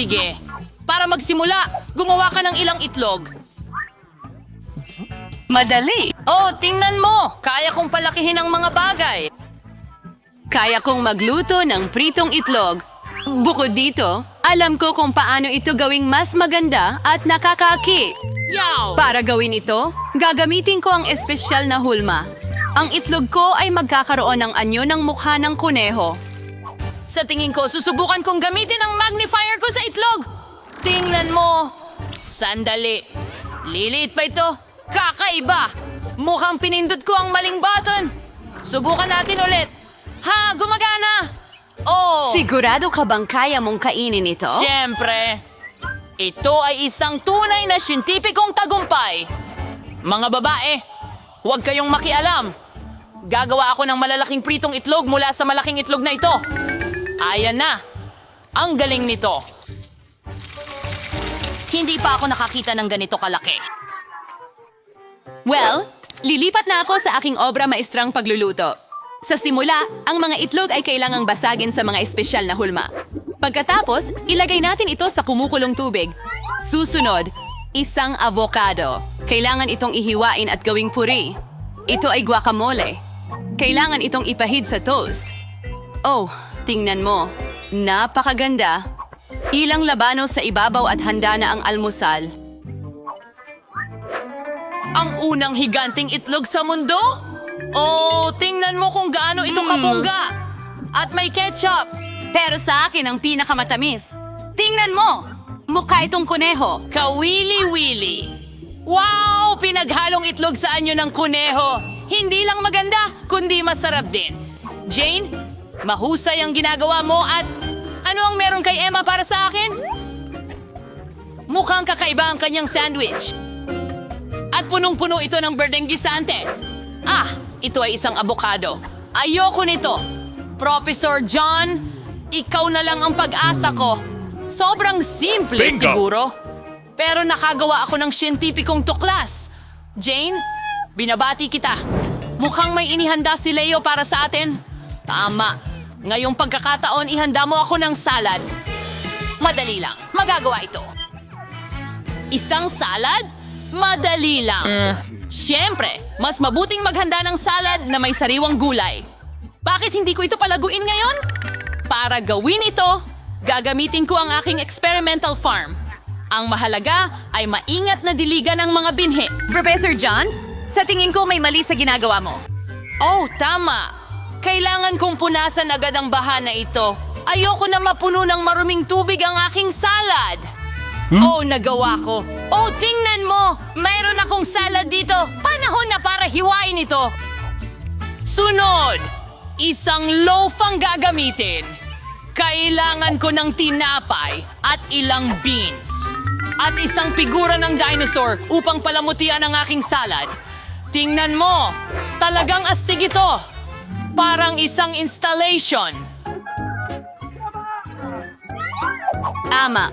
sige. Para magsimula, gumawa ka ng ilang itlog. Madali. Oh, tingnan mo! Kaya kong palakihin ang mga bagay. Kaya kong magluto ng pritong itlog. Bukod dito, alam ko kung paano ito gawing mas maganda at nakakaaki. Yaw! Para gawin ito, gagamitin ko ang espesyal na hulma. Ang itlog ko ay magkakaroon ng anyo ng mukha ng kuneho. Sa tingin ko, susubukan kong gamitin ang magnifier ko sa itlog. Tingnan mo. Sandali. Liliit pa ito. Kakaiba. Mukhang pinindot ko ang maling button. Subukan natin ulit. Ha, gumagana. Oh, Sigurado ka bang kaya mong kainin ito? Siyempre. Ito ay isang tunay na siyentipikong tagumpay. Mga babae, huwag kayong makialam. Gagawa ako ng malalaking pritong itlog mula sa malaking itlog na ito. Ayan na. Ang galing nito. Hindi pa ako nakakita ng ganito kalaki. Well, lilipat na ako sa aking obra maestrang pagluluto. Sa simula, ang mga itlog ay kailangang basagin sa mga espesyal na hulma. Pagkatapos, ilagay natin ito sa kumukulong tubig. Susunod, isang avocado. Kailangan itong ihiwain at gawing puri. Ito ay guacamole. Kailangan itong ipahid sa toast. Oh, tingnan mo. Napakaganda. Ilang labano sa ibabaw at handa na ang almusal. Ang unang higanting itlog sa mundo? Oh, tingnan mo kung gaano ito kabongga. At may ketchup. Pero sa akin ang pinakamatamis. Tingnan mo! Mukha itong kuneho. Kawili-wili. Wow! Pinaghalong itlog sa anyo ng kuneho. Hindi lang maganda, kundi masarap din. Jane, mahusay ang ginagawa mo at ano ang meron kay Emma para sa akin? Mukhang kakaiba ang kanyang sandwich. At punong-puno ito ng berdeng gisantes. Ah, ito ay isang abokado. Ayoko nito. Professor John, ikaw na lang ang pag-asa ko. Sobrang simple Bingo! siguro. Pero nakagawa ako ng siyentipikong tuklas. Jane, binabati kita. Mukhang may inihanda si Leo para sa atin. Tama. Ngayong pagkakataon, ihanda mo ako ng salad. Madali lang. Magagawa ito. Isang salad? Madali lang. Siyempre, mas mabuting maghanda ng salad na may sariwang gulay. Bakit hindi ko ito palaguin ngayon? Para gawin ito, gagamitin ko ang aking experimental farm. Ang mahalaga ay maingat na diligan ng mga binhi. Professor John, sa tingin ko may mali sa ginagawa mo. Oh, tama. Kailangan kong punasan agad ang bahana ito. Ayoko na mapuno ng maruming tubig ang aking salad. Oh, nagawa ko. Oh, tingnan mo! Mayroon akong salad dito. Panahon na para hiwain ito. Sunod! Isang loaf ang gagamitin. Kailangan ko ng tinapay at ilang beans. At isang figura ng dinosaur upang palamutian ang aking salad. Tingnan mo! Talagang astig ito! Parang isang installation. Ama.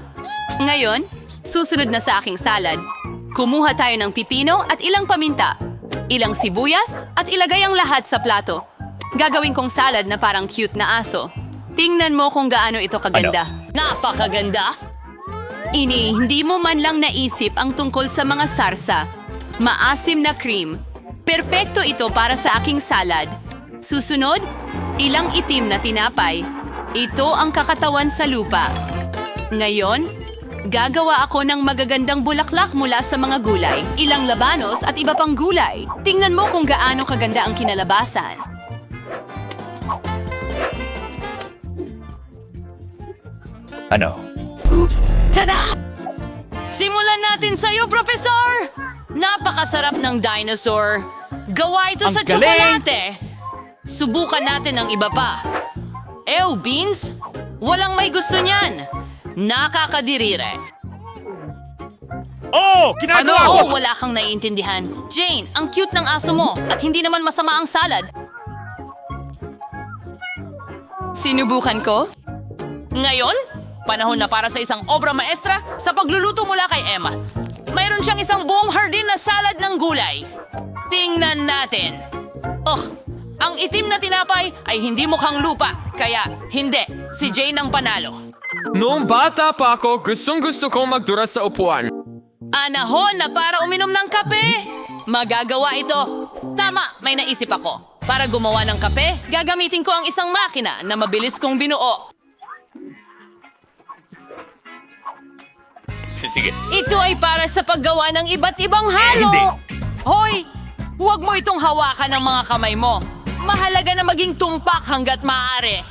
Ngayon, susunod na sa aking salad. Kumuha tayo ng pipino at ilang paminta. Ilang sibuyas at ilagay ang lahat sa plato. Gagawin kong salad na parang cute na aso. Tingnan mo kung gaano ito kaganda. Napakaganda! Ini, hindi mo man lang naisip ang tungkol sa mga sarsa. Maasim na cream. Perpekto ito para sa aking salad. Susunod, ilang itim na tinapay. Ito ang kakatawan sa lupa. Ngayon, gagawa ako ng magagandang bulaklak mula sa mga gulay. Ilang labanos at iba pang gulay. Tingnan mo kung gaano kaganda ang kinalabasan. Ano? Simulan natin sa'yo, Professor! Napakasarap ng dinosaur. Gawa ito Ang sa galing! tsokolate. Subukan natin ang iba pa. Ew, Beans? Walang may gusto niyan. Nakakadirire. Oh! Ginagawa ko! Oh, wala kang naiintindihan. Jane, ang cute ng aso mo at hindi naman masama ang salad. Sinubukan ko? Ngayon, panahon na para sa isang obra maestra sa pagluluto mula kay Emma. Mayroon siyang isang buong hardin na salad ng gulay. Tingnan natin. Oh, ang itim na tinapay ay hindi mukhang lupa, kaya hindi, si Jane ang panalo. Noong bata pa ako, gustong gusto kong magdura sa upuan. Anahon na para uminom ng kape. Magagawa ito. Tama, may naisip ako. Para gumawa ng kape, gagamitin ko ang isang makina na mabilis kong binuo. Sige. Ito ay para sa paggawa ng iba't ibang halo. hindi. Hoy, huwag mo itong hawakan ng mga kamay mo. Mahalaga na maging tumpak hanggat maaari.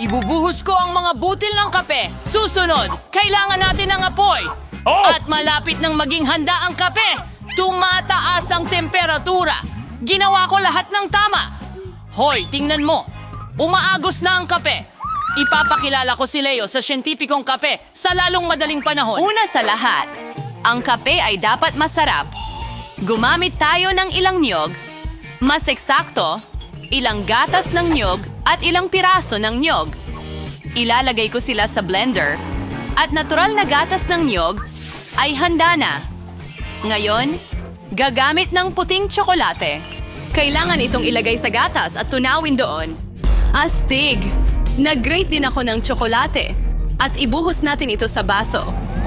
Ibubuhos ko ang mga butil ng kape. Susunod, kailangan natin ng apoy. Oh! At malapit nang maging handa ang kape, tumataas ang temperatura. Ginawa ko lahat ng tama. Hoy, tingnan mo. Umaagos na ang kape. Ipapakilala ko si Leo sa siyentipikong kape sa lalong madaling panahon. Una sa lahat, ang kape ay dapat masarap. Gumamit tayo ng ilang niyog, mas eksakto, ilang gatas ng niyog at ilang piraso ng niyog. Ilalagay ko sila sa blender at natural na gatas ng niyog ay handa na. Ngayon, gagamit ng puting tsokolate. Kailangan itong ilagay sa gatas at tunawin doon. Astig! Nag-grate din ako ng tsokolate at ibuhos natin ito sa baso.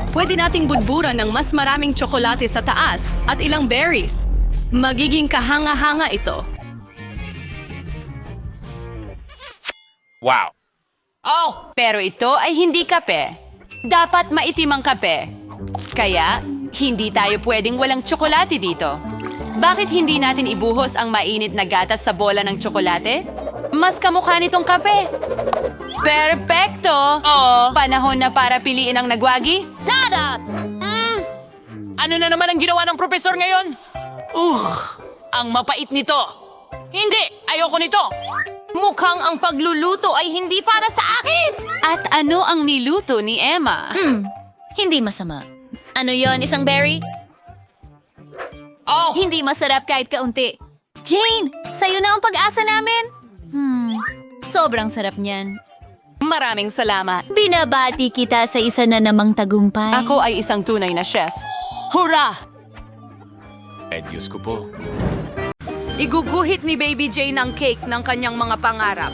Pwede nating budburan ng mas maraming tsokolate sa taas at ilang berries. Magiging kahanga-hanga ito. Wow. Oh, Pero ito ay hindi kape. Dapat maitim ang kape. Kaya, hindi tayo pwedeng walang tsokolate dito. Bakit hindi natin ibuhos ang mainit na gatas sa bola ng tsokolate? Mas kamukha nitong kape. Perpekto! Oo. Panahon na para piliin ang nagwagi? Tada! Mm. Ano na naman ang ginawa ng profesor ngayon? Ugh! Ang mapait nito. Hindi! Ayoko nito! Mukhang ang pagluluto ay hindi para sa akin! At ano ang niluto ni Emma? Hindi masama. Ano yon isang berry? Oh! Hindi masarap kahit kaunti. Jane, sa'yo na ang pag-asa namin. Hmm, sobrang sarap niyan. Maraming salamat. Binabati kita sa isa na namang tagumpay. Ako ay isang tunay na chef. Hurra! Eh, Diyos ko po. Iguguhit ni Baby Jane ang cake ng kanyang mga pangarap.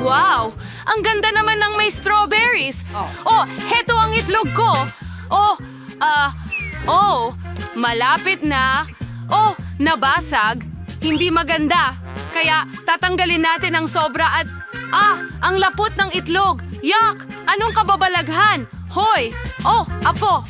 Wow! Ang ganda naman ng may strawberries! Oh, heto ang itlog ko! Oh, ah, oh, malapit na. Oh, nabasag. Hindi maganda. Kaya tatanggalin natin ang sobra at... Ah, ang lapot ng itlog! Yak! Anong kababalaghan? Hoy! Oh, apo!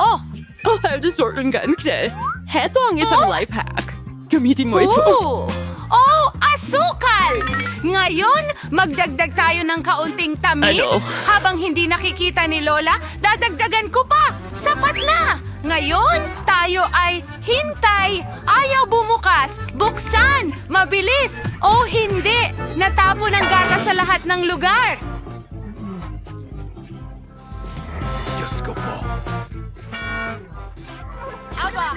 Oh, Oh, disorder ganke. Heto ang isang life hack. Gamitin mo ito. Ooh! Oh, asukal! Ngayon, magdagdag tayo ng kaunting tamis. Ano? Habang hindi nakikita ni Lola, dadagdagan ko pa. Sapat na! Ngayon, tayo ay hintay. Ayaw bumukas. Buksan. Mabilis. O hindi. Natapon ang gata sa lahat ng lugar. Diyos ko po. Aba!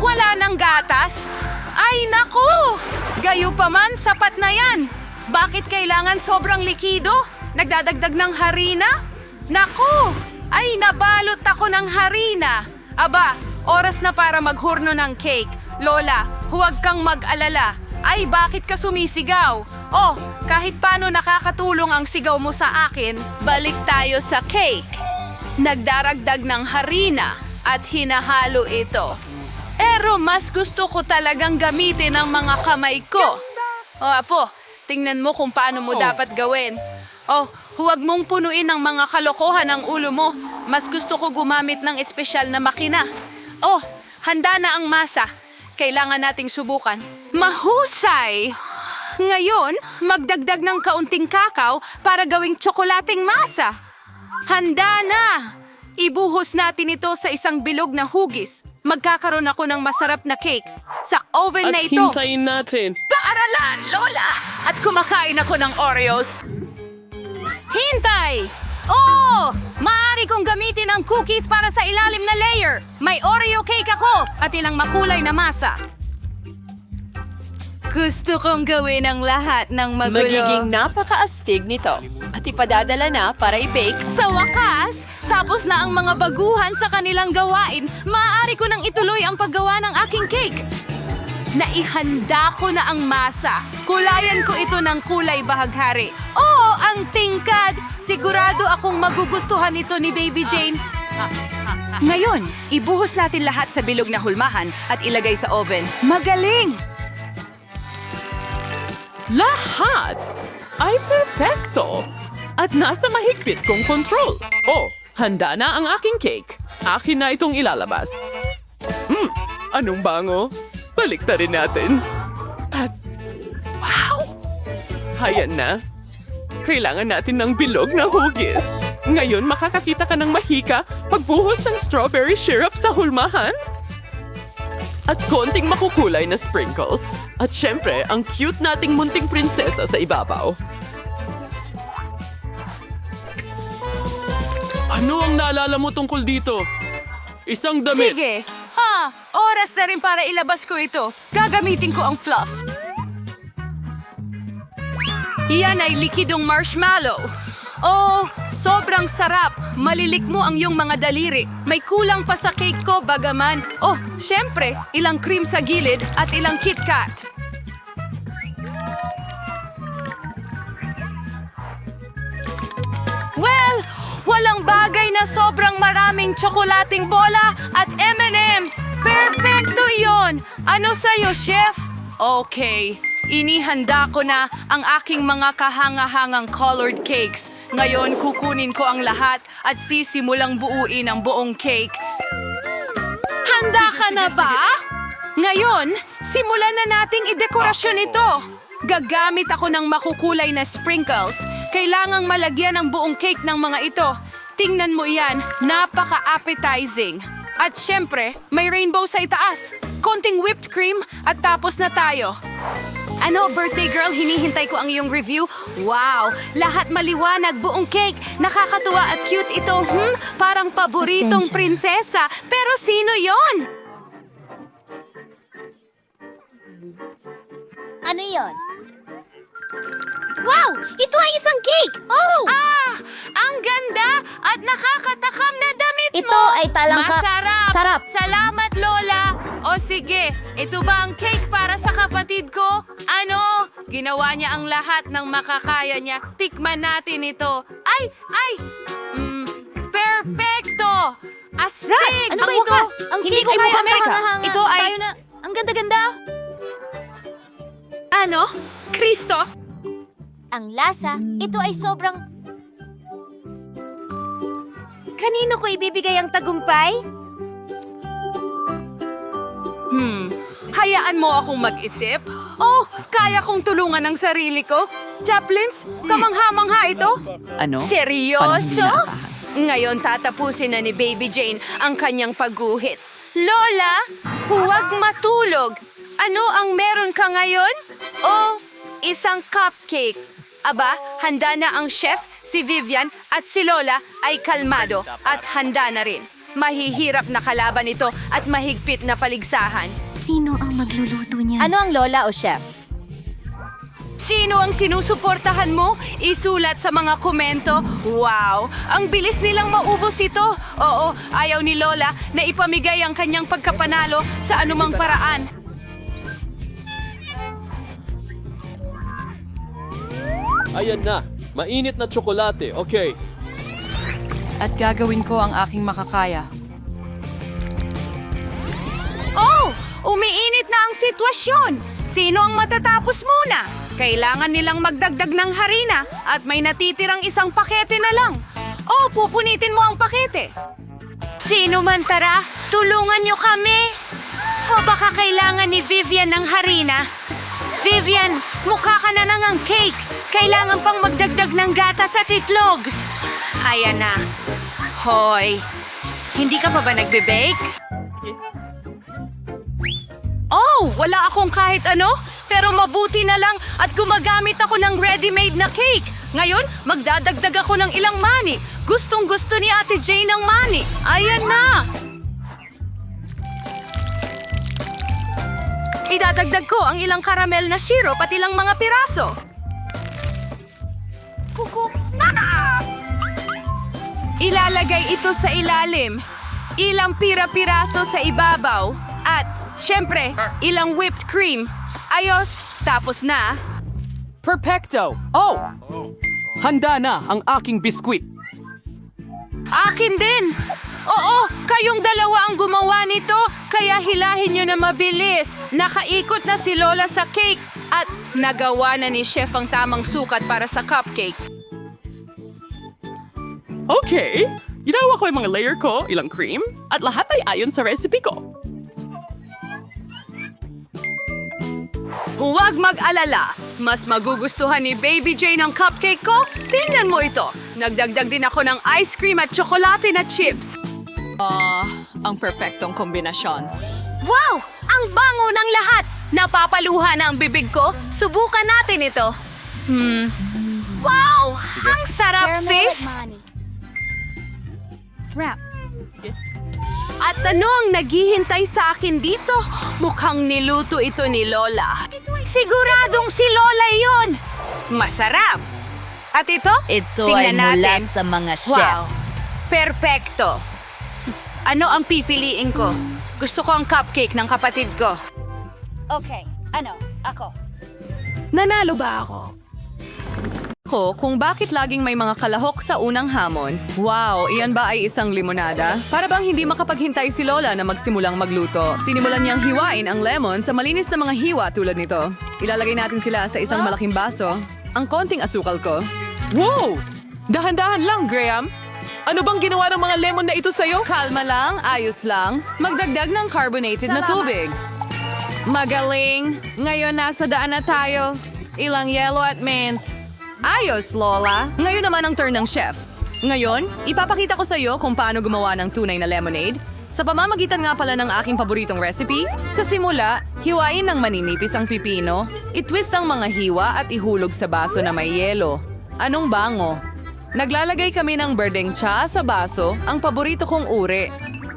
Wala nang gatas? Ay, naku! Gayo pa man, sapat na yan. Bakit kailangan sobrang likido? Nagdadagdag ng harina? Naku! Ay, nabalot ako ng harina. Aba, oras na para maghurno ng cake. Lola, huwag kang mag-alala. Ay, bakit ka sumisigaw? Oh, kahit paano nakakatulong ang sigaw mo sa akin, balik tayo sa cake. Nagdaragdag ng harina at hinahalo ito. Pero mas gusto ko talagang gamitin ang mga kamay ko. O apo, tingnan mo kung paano mo dapat gawin. Oh, huwag mong punuin ng mga kalokohan ang ulo mo. Mas gusto ko gumamit ng espesyal na makina. Oh, handa na ang masa. Kailangan nating subukan. Mahusay! Ngayon, magdagdag ng kaunting kakao para gawing tsokolating masa. Handa na! Ibuhos natin ito sa isang bilog na hugis. Magkakaroon ako ng masarap na cake. Sa oven At na ito. hintayin natin. Paaralan, Lola! At kumakain ako ng Oreos. Hintay! Oo! Maaari kong gamitin ang cookies para sa ilalim na layer. May Oreo cake ako at ilang makulay na masa. Gusto kong gawin ang lahat ng magulo. Magiging napakaastig nito. At ipadadala na para i-bake. Sa wakas, tapos na ang mga baguhan sa kanilang gawain, maaari ko nang ituloy ang paggawa ng aking cake. Naihanda ko na ang masa. Kulayan ko ito ng kulay bahaghari. Oo, ang tingkad! Sigurado akong magugustuhan ito ni Baby Jane. Ngayon, ibuhos natin lahat sa bilog na hulmahan at ilagay sa oven. Magaling! Lahat ay perpekto at nasa mahigpit kong control. Oh, handa na ang aking cake. Akin na itong ilalabas. Hmm, anong bango? Balik rin natin. At, wow! Hayan na. Kailangan natin ng bilog na hugis. Ngayon, makakakita ka ng mahika pagbuhos ng strawberry syrup sa hulmahan? At konting makukulay na sprinkles. At syempre, ang cute nating munting prinsesa sa ibabaw. Ano ang naalala mo tungkol dito? Isang damit. Sige. Oras na rin para ilabas ko ito. Gagamitin ko ang fluff. Yan ay likidong marshmallow. Oh, sobrang sarap. Malilik mo ang iyong mga daliri. May kulang pa sa cake ko, bagaman. Oh, syempre, ilang cream sa gilid at ilang KitKat. Well, walang bagay na sobrang maraming tsokolating bola at M&M's. Perfecto yon. Ano sa'yo, chef? Okay, inihanda ko na ang aking mga kahanga-hangang colored cakes. Ngayon, kukunin ko ang lahat at sisimulang buuin ang buong cake. Handa ka na ba? Ngayon, simulan na nating idekorasyon ito. Gagamit ako ng makukulay na sprinkles. Kailangang malagyan ang buong cake ng mga ito. Tingnan mo yan, napaka-appetizing. At syempre, may rainbow sa itaas. Konting whipped cream at tapos na tayo. Ano, birthday girl, hinihintay ko ang iyong review. Wow, lahat maliwanag, buong cake. Nakakatuwa at cute ito. Hmm, parang paboritong prinsesa. Pero sino yon? Ano yon? Wow! Ito ay isang cake! Oh! Ah, ang ganda at nakakatakam na damit mo. Ito ay talangka- Masarap. Sarap. Salamat, Lola. O sige, ito ba ang cake para sa kapatid ko? Ano? Ginawa niya ang lahat ng makakaya niya. Tikman natin ito. Ay, ay! Mm, perfecto! Astig! Ano ba ito? wakas, Ang Hindi cake ko ay kaya mukhang Amerika. kahanga-hanga. Ito ay... Tayo na. Ang ganda-ganda. Ano? Kristo? Ang lasa, ito ay sobrang... Kanino ko ibibigay ang tagumpay? Hmm, hayaan mo akong mag-isip? Oh, kaya kong tulungan ang sarili ko? Chaplins, kamangha-mangha ito? Ano? Seryoso? Ngayon tatapusin na ni Baby Jane ang kanyang pagguhit. Lola, huwag matulog. Ano ang meron ka ngayon? Oh, isang cupcake. Aba, handa na ang chef, si Vivian at si Lola ay kalmado at handa na rin. Mahihirap na kalaban ito at mahigpit na paligsahan. Sino ang magluluto niya? Ano ang lola o chef? Sino ang sinusuportahan mo? Isulat sa mga komento. Wow! Ang bilis nilang maubos ito. Oo, ayaw ni Lola na ipamigay ang kanyang pagkapanalo sa anumang paraan. Ayan na. Mainit na tsokolate. Okay. At gagawin ko ang aking makakaya. Oh! Umiinit na ang sitwasyon! Sino ang matatapos muna? Kailangan nilang magdagdag ng harina at may natitirang isang pakete na lang. Oh, pupunitin mo ang pakete. Sino man tara, tulungan niyo kami. O baka kailangan ni Vivian ng harina. Vivian, mukha ka na nang ang cake. Kailangan pang magdagdag ng gatas at itlog. Ayan na. Hoy, hindi ka pa ba nagbe-bake? Oh, wala akong kahit ano. Pero mabuti na lang at gumagamit ako ng ready-made na cake. Ngayon, magdadagdag ako ng ilang mani. Gustong gusto ni Ate Jane ng mani. Ayan na! Idadagdag ko ang ilang karamel na syrup at ilang mga piraso. Kuku, nana! Ilalagay ito sa ilalim. Ilang pira-piraso sa ibabaw. At Siyempre, ilang whipped cream. Ayos, tapos na. Perfecto! Oh! Handa na ang aking biskwit. Akin din! Oo, kayong dalawa ang gumawa nito, kaya hilahin nyo na mabilis. Nakaikot na si Lola sa cake at nagawa na ni Chef ang tamang sukat para sa cupcake. Okay, ginawa ko yung mga layer ko, ilang cream, at lahat ay ayon sa recipe ko. Huwag mag-alala. Mas magugustuhan ni Baby Jane ang cupcake ko? Tingnan mo ito. Nagdagdag din ako ng ice cream at tsokolate na chips. Ah, ang perpektong kombinasyon. Wow! Ang bango ng lahat! Napapaluha na ang bibig ko. Subukan natin ito. Hmm. Wow! Ang sarap, sis! At ano ang naghihintay sa akin dito? Mukhang niluto ito ni Lola. Siguradong si Lola yon. Masarap. At ito? Ito Tingnan ay mula natin. sa mga chef. Wow. Perpekto. Ano ang pipiliin ko? Gusto ko ang cupcake ng kapatid ko. Okay, ano? Ako. Nanalo ba ako? Ko kung bakit laging may mga kalahok sa unang hamon. Wow, iyan ba ay isang limonada? Para bang hindi makapaghintay si Lola na magsimulang magluto. Sinimulan niyang hiwain ang lemon sa malinis na mga hiwa tulad nito. Ilalagay natin sila sa isang malaking baso. Ang konting asukal ko. Wow! Dahan-dahan lang, Graham. Ano bang ginawa ng mga lemon na ito sa'yo? Kalma lang, ayos lang. Magdagdag ng carbonated na tubig. Magaling! Ngayon nasa daan na tayo. Ilang yellow at mint. Ayos, Lola. Ngayon naman ang turn ng chef. Ngayon, ipapakita ko sa iyo kung paano gumawa ng tunay na lemonade. Sa pamamagitan nga pala ng aking paboritong recipe, sa simula, hiwain ng maninipis ang pipino, itwist ang mga hiwa at ihulog sa baso na may yelo. Anong bango? Naglalagay kami ng berdeng cha sa baso, ang paborito kong uri.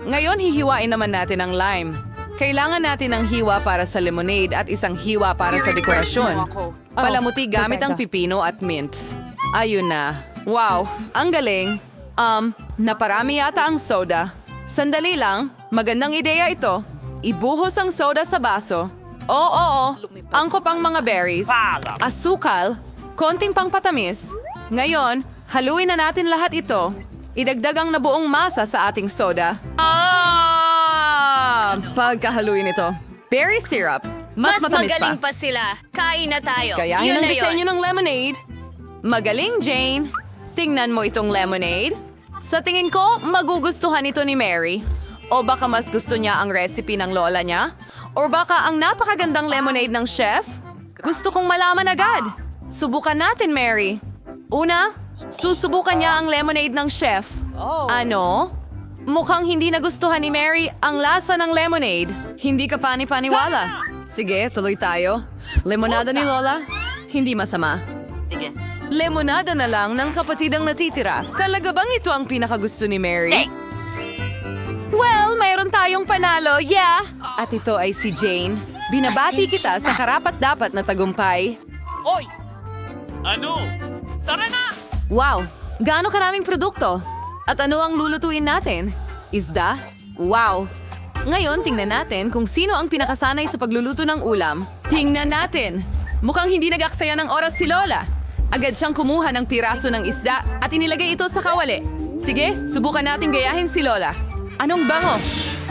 Ngayon hihiwain naman natin ang lime. Kailangan natin ng hiwa para sa lemonade at isang hiwa para sa dekorasyon. Palamuti gamit ang pipino at mint. Ayun na. Wow, ang galing. Um, naparami yata ang soda. Sandali lang, magandang ideya ito. Ibuhos ang soda sa baso. Oo, oo, angkop ang mga berries. Asukal, konting pangpatamis. Ngayon, haluin na natin lahat ito. Idagdag ang nabuong masa sa ating soda. Ah! Pagkahaluin ito. Berry syrup. Mas, matamis magaling pa. pa sila. Kain na tayo. Kaya Yun ang disenyo ng lemonade. Magaling, Jane. Tingnan mo itong lemonade. Sa tingin ko, magugustuhan ito ni Mary. O baka mas gusto niya ang recipe ng lola niya? O baka ang napakagandang lemonade ng chef? Gusto kong malaman agad. Subukan natin, Mary. Una, susubukan niya ang lemonade ng chef. Ano? Mukhang hindi nagustuhan ni Mary ang lasa ng lemonade. Hindi ka pani-paniwala. Sige, tuloy tayo. Lemonada ni Lola? Hindi masama. Sige. Lemonada na lang ng kapatid ang natitira. Talaga bang ito ang pinakagusto ni Mary? Steak. Well, mayroon tayong panalo, yeah! At ito ay si Jane. Binabati kita sa karapat-dapat na tagumpay. Ano? Tara na! Wow! Gaano karaming produkto? At ano ang lulutuin natin? Isda? Wow! Ngayon, tingnan natin kung sino ang pinakasanay sa pagluluto ng ulam. Tingnan natin! Mukhang hindi nag-aksaya ng oras si Lola. Agad siyang kumuha ng piraso ng isda at inilagay ito sa kawali. Sige, subukan natin gayahin si Lola. Anong bango?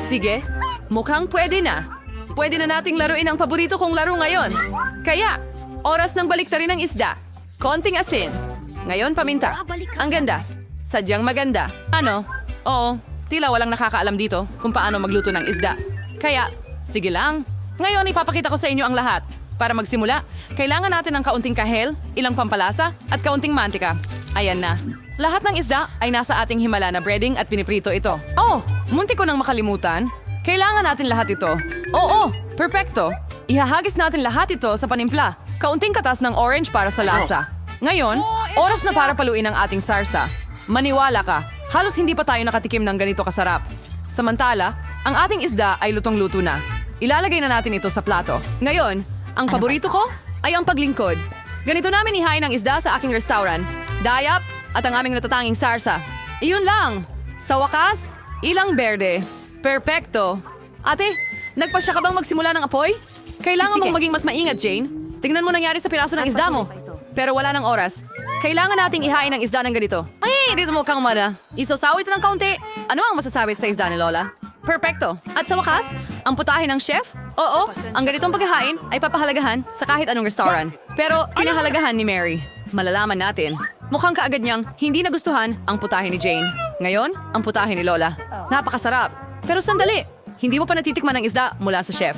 Sige, mukhang pwede na. Pwede na nating laruin ang paborito kong laro ngayon. Kaya, oras ng baliktarin ng isda. Konting asin. Ngayon paminta. Ang ganda. Sadyang maganda. Ano? Oo, tila walang nakakaalam dito kung paano magluto ng isda. Kaya, sige lang. Ngayon ipapakita ko sa inyo ang lahat. Para magsimula, kailangan natin ng kaunting kahel, ilang pampalasa, at kaunting mantika. Ayan na. Lahat ng isda ay nasa ating himala na breading at piniprito ito. Oh, munti ko nang makalimutan. Kailangan natin lahat ito. Oo, perfecto. Ihahagis natin lahat ito sa panimpla. Kaunting katas ng orange para sa lasa. Ngayon, oras na para paluin ang ating sarsa. Maniwala ka, halos hindi pa tayo nakatikim ng ganito kasarap. Samantala, ang ating isda ay lutong-luto na. Ilalagay na natin ito sa plato. Ngayon, ang paborito ko ay ang paglingkod. Ganito namin ihain ang isda sa aking restaurant. Dayap at ang aming natatanging sarsa. Iyon lang. Sa wakas, ilang berde. Perpekto. Ate, Nagpasya ka bang magsimula ng apoy? Kailangan mong maging mas maingat, Jane. Tingnan mo nangyari sa piraso ng isda mo. Pero wala ng oras. Kailangan nating ihain ang isda ng ganito. Ay, dito mo kang mada. Isasaw ito ng kaunti. Ano ang masasabi sa isda ni Lola? Perfecto. At sa wakas, ang putahe ng chef? Oo, ang ganitong paghahain ay papahalagahan sa kahit anong restaurant. Pero pinahalagahan ni Mary. Malalaman natin. Mukhang kaagad niyang hindi nagustuhan ang putahe ni Jane. Ngayon, ang putahe ni Lola. Napakasarap. Pero sandali, hindi mo pa natitikman ang isda mula sa chef.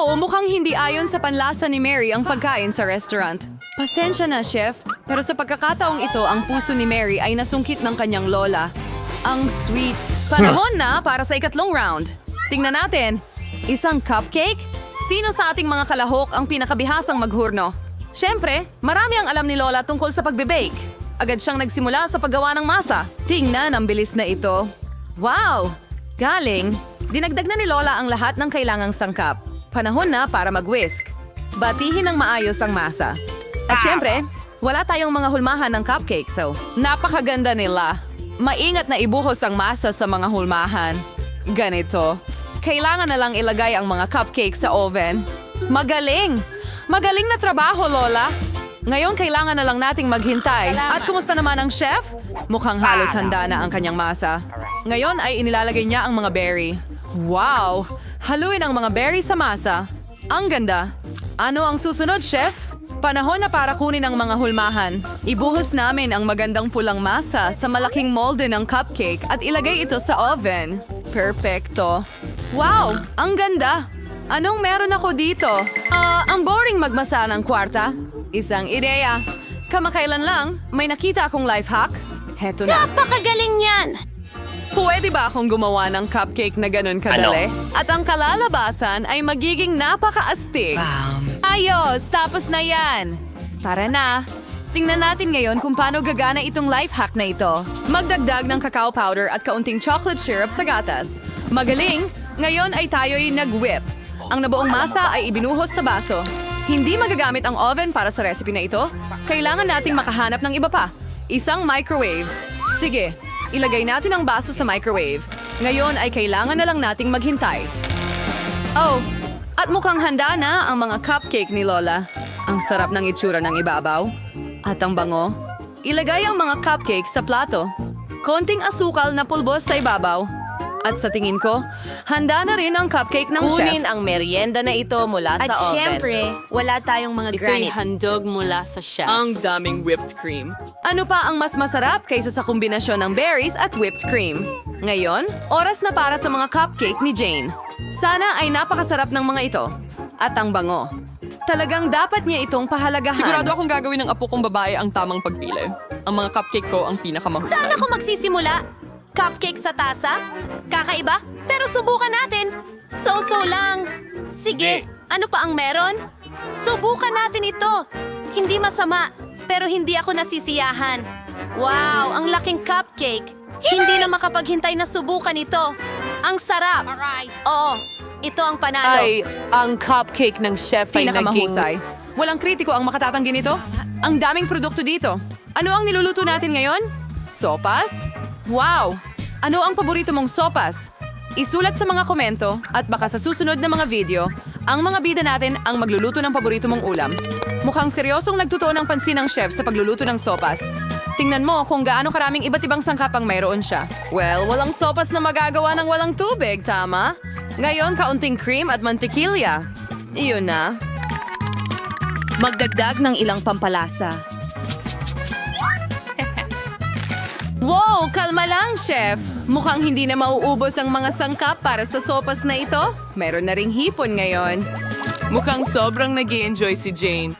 Oo, mukhang hindi ayon sa panlasa ni Mary ang pagkain sa restaurant. Pasensya na, chef. Pero sa pagkakataong ito, ang puso ni Mary ay nasungkit ng kanyang lola. Ang sweet. Panahon na para sa ikatlong round. Tingnan natin. Isang cupcake? Sino sa ating mga kalahok ang pinakabihasang maghurno? Siyempre, marami ang alam ni Lola tungkol sa pagbe-bake. Agad siyang nagsimula sa paggawa ng masa. Tingnan ang bilis na ito. Wow! Galing! Dinagdag na ni Lola ang lahat ng kailangang sangkap. Panahon na para mag-whisk. Batihin ng maayos ang masa. At syempre, wala tayong mga hulmahan ng cupcake, so napakaganda nila. Maingat na ibuhos ang masa sa mga hulmahan. Ganito. Kailangan na lang ilagay ang mga cupcake sa oven. Magaling! Magaling na trabaho, Lola! Ngayon, kailangan na lang nating maghintay. At kumusta naman ang chef? Mukhang halos handa na ang kanyang masa. Ngayon ay inilalagay niya ang mga berry. Wow! Haluin ang mga berry sa masa. Ang ganda. Ano ang susunod, chef? Panahon na para kunin ang mga hulmahan. Ibuhos namin ang magandang pulang masa sa malaking molde ng cupcake at ilagay ito sa oven. Perfecto. Wow! Ang ganda! Anong meron ako dito? Ah, ang boring magmasa ng kwarta. Isang ideya. Kamakailan lang, may nakita akong life hack. Heto na. Napakagaling yan! Pwede ba akong gumawa ng cupcake na ganun kadali? At ang kalalabasan ay magiging napakaastig. Ayos! Tapos na yan! Tara na! Tingnan natin ngayon kung paano gagana itong life hack na ito. Magdagdag ng cacao powder at kaunting chocolate syrup sa gatas. Magaling! Ngayon ay tayo'y nag-whip. Ang nabuong masa ay ibinuhos sa baso. Hindi magagamit ang oven para sa recipe na ito. Kailangan nating makahanap ng iba pa. Isang microwave. Sige, ilagay natin ang baso sa microwave. Ngayon ay kailangan na lang nating maghintay. Oh, at mukhang handa na ang mga cupcake ni Lola. Ang sarap ng itsura ng ibabaw. At ang bango. Ilagay ang mga cupcake sa plato. Konting asukal na pulbos sa ibabaw. At sa tingin ko, handa na rin ang cupcake ng Kunin chef. ang merienda na ito mula At sa oven. syempre, wala tayong mga granite. handog mula sa chef. Ang daming whipped cream. Ano pa ang mas masarap kaysa sa kombinasyon ng berries at whipped cream? Ngayon, oras na para sa mga cupcake ni Jane. Sana ay napakasarap ng mga ito. At ang bango. Talagang dapat niya itong pahalagahan. Sigurado akong gagawin ng apo kong babae ang tamang pagpili. Ang mga cupcake ko ang pinakamahusay. Saan ako magsisimula? Cupcake sa tasa? Kakaiba? Pero subukan natin. So-so lang. Sige, ano pa ang meron? Subukan natin ito. Hindi masama, pero hindi ako nasisiyahan. Wow, ang laking cupcake. Hindi na makapaghintay na subukan ito. Ang sarap. Oo, ito ang panalo. Ay, ang cupcake ng chef ay naging... Pinakamahusay. Walang kritiko ang makatatanggi nito. Ang daming produkto dito. Ano ang niluluto natin ngayon? Sopas? Wow! Ano ang paborito mong sopas? Isulat sa mga komento at baka sa susunod na mga video, ang mga bida natin ang magluluto ng paborito mong ulam. Mukhang seryosong nagtutuon ng pansin ng chef sa pagluluto ng sopas. Tingnan mo kung gaano karaming iba't ibang sangkap ang mayroon siya. Well, walang sopas na magagawa ng walang tubig, tama? Ngayon, kaunting cream at mantikilya. Iyon na. Magdagdag ng ilang pampalasa. Wow! Kalma lang, chef! Mukhang hindi na mauubos ang mga sangkap para sa sopas na ito. Meron na ring hipon ngayon. Mukhang sobrang nag enjoy si Jane.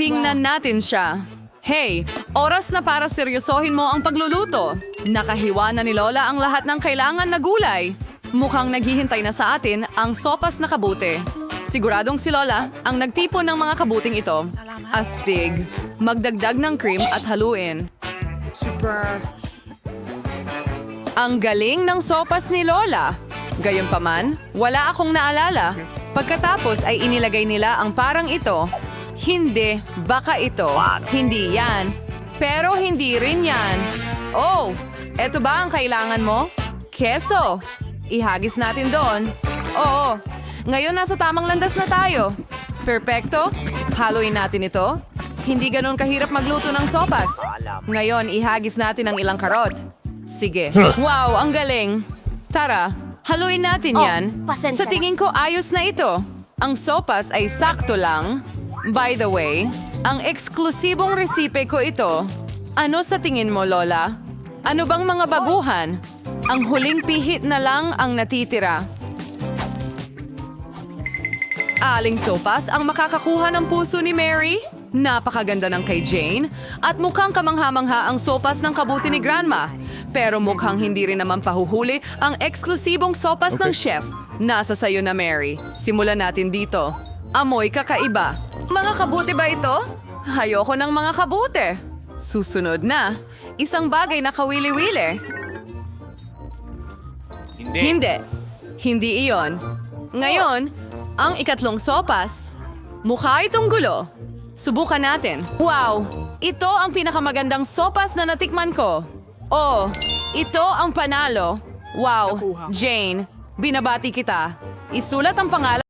Tingnan natin siya. Hey, oras na para seryosohin mo ang pagluluto. Nakahiwa na ni Lola ang lahat ng kailangan na gulay. Mukhang naghihintay na sa atin ang sopas na kabute. Siguradong si Lola ang nagtipon ng mga kabuting ito. Astig. Magdagdag ng cream at haluin. Super. Ang galing ng sopas ni Lola. Gayunpaman, wala akong naalala. Pagkatapos ay inilagay nila ang parang ito. Hindi, baka ito. Hindi yan. Pero hindi rin yan. Oh, eto ba ang kailangan mo? Keso. ihagis natin doon. Oo, ngayon nasa tamang landas na tayo. Perpekto, haluin natin ito. Hindi ganun kahirap magluto ng sopas. Ngayon, ihagis natin ang ilang karot. Sige. Wow, ang galing. Tara, haluin natin Oh, yan. pasensya Sa tingin ko, ayos na ito. Ang sopas ay sakto lang. By the way, ang eksklusibong resipe ko ito. Ano sa tingin mo, Lola? Ano bang mga baguhan? Ang huling pihit na lang ang natitira. Aling sopas ang makakakuha ng puso ni Mary? Napakaganda ng kay Jane. At mukhang kamangha-mangha ang sopas ng kabuti ni Grandma. Pero mukhang hindi rin naman pahuhuli ang eksklusibong sopas ng chef. Nasa sayo na Mary. Simulan natin dito. Amoy kakaiba. Mga kabuti ba ito? Ayoko ng mga kabuti. Susunod na. Isang bagay na kawili-wili. Hindi. Hindi. Hindi iyon. Ngayon, ang ikatlong sopas. Mukha itong gulo. Subukan natin. Wow! Ito ang pinakamagandang sopas na natikman ko. Oh, ito ang panalo. Wow, Jane, binabati kita. Isulat ang pangalan